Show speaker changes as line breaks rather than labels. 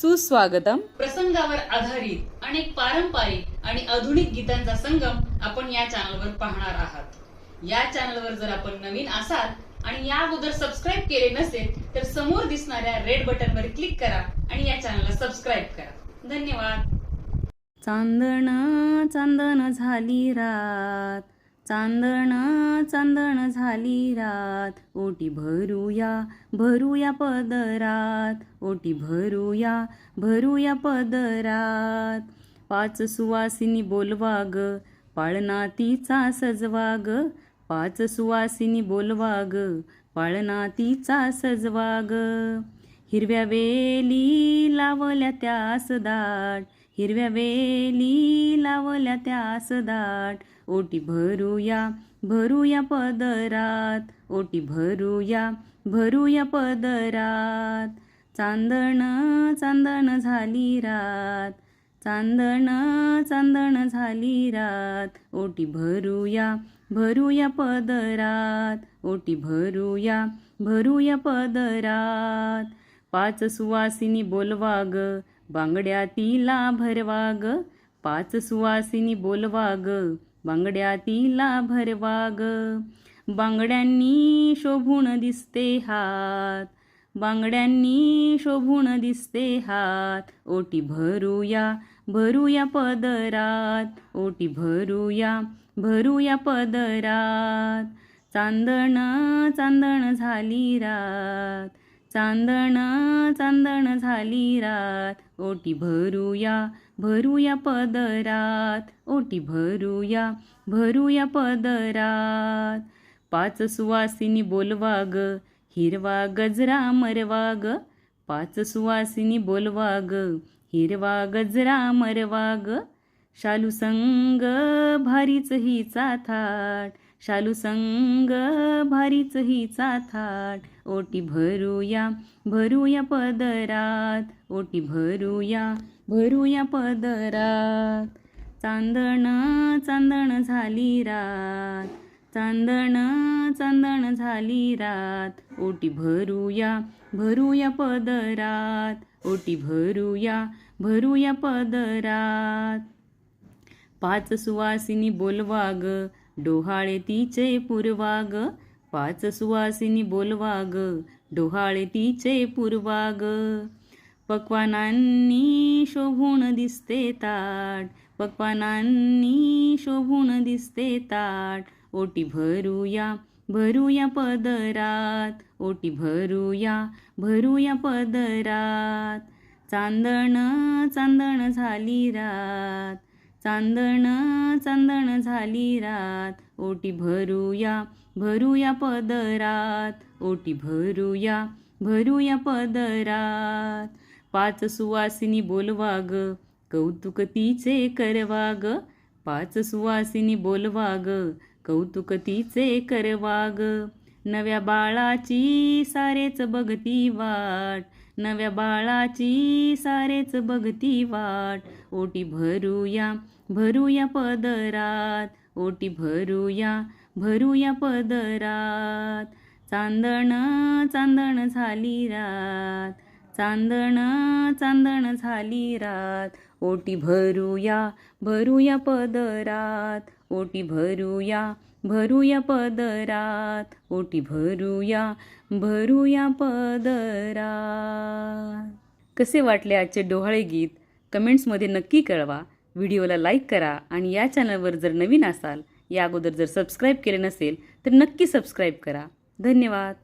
सुस्वागतम.
प्रसंगावर आधारित अनेक पारंपरिक आणि आधुनिक गीतांचा संगम आपण या चॅनलवर पाहणार आहात. या चॅनलवर जर आपण नवीन असाल आणि या अगोदर सबस्क्राईब केले नसेल तर समोर दिसणाऱ्या रेड बटनवर क्लिक करा आणि या चॅनलला सबस्क्राईब करा. धन्यवाद.
चांदण चांदण झाली रात. चांदण चांदण झाली रात. ओटी भरूया भरूया पदरात. ओटी भरूया भरूया पदरात. पाच सुवासिनी बोलवा ग पाळणा तिचा सजवा ग पाच सुवासिनी बोलवा ग पाळणा तिचा सजवा ग हिरव्या वेली लावल्या त्यास दाट. हिरव्या वेली लावल्या त्यास दाट. ओटी भरूया भरूया पदरात. ओटी भरूया भरूया पदरात. चांदण चांदण झाली रात. चांदण चांदण झाली रात. ओटी भरूया भरूया पदरात. ओटी भरूया भरूया पदरात. पाच सुवासिनी बोलवा ग बांगड्या तिला भरवाग पाच सुवासिनी बोलवा बांगड्या तिला भरवाग. बांगड्यांनी शोभून दिसते हात बांगड्यांनी शोभून दिसते हात. ओटी भरूया भरूया पदरात ओटी भरूया भरूया पदरात. चांदण चांदण झाली रात चांदण चांदण झाली रात. ओटी भरूया भरूया पदरात. ओटी भरूया भरूया पदरात. पाच सुवासिनी बोलवा ग हिरवा गजरा मरवा ग पाच सुवासिनी बोलवा ग हिरवा गजरा मरवा ग शालू संग भारीच हिचा थाट. शालू संग भारीच हिचा थाट. ओटी भरूया भरूया पदरात. ओटी भरूया भरूया पदरात. चांदण चांदण झाली रात. चांदण चांदण झाली रात. ओटी भरूया भरूया पदरात. ओटी भरूया भरूया पदरात. पाच सुवासिनी बोलवा ग डोहाळे तिचे पुरवा पाच सुवासिनी बोलवा डोहाळे तिचे पूर्वाग. पक्वानांनी शोभून दिसते ताट पक्वानांनी शोभून दिसते ताट. ओटी भरूया भरूया पदरात ओटी भरूया भरूया पदरात. चांदण चांदण झाली रात चांदण चांदण झाली रात. ओटी भरूया भरूया पदरात. ओटी भरूया भरूया पदरात. पाच सुवासिनी बोलवा ग कौतुक तिचे करवा ग पाच सुवासिनी बोलवा ग कौतुक तिचे करवा ग नव्या बाळाची सारेच बघती वाट. नव्या बाळाची सारेच बघती वाट. ओटी भरूया भरूया पदरात. ओटी भरूया भरूया पदरात. चांदण चांदण झाली रात. चांदण चांदण झाली रात. ओटी भरूया भरूया पदरात. ओटी भरूया भरूया पदरात. ओटी भरूया भरूया पदरात. कसे वाटले आजचे डोहाळे गीत? कमेंट्समध्ये नक्की कळवा. व्हिडिओला लाईक करा आणि या चॅनलवर जर नवीन असाल या अगोदर जर सबस्क्राईब केले नसेल तर नक्की सबस्क्राईब करा. धन्यवाद.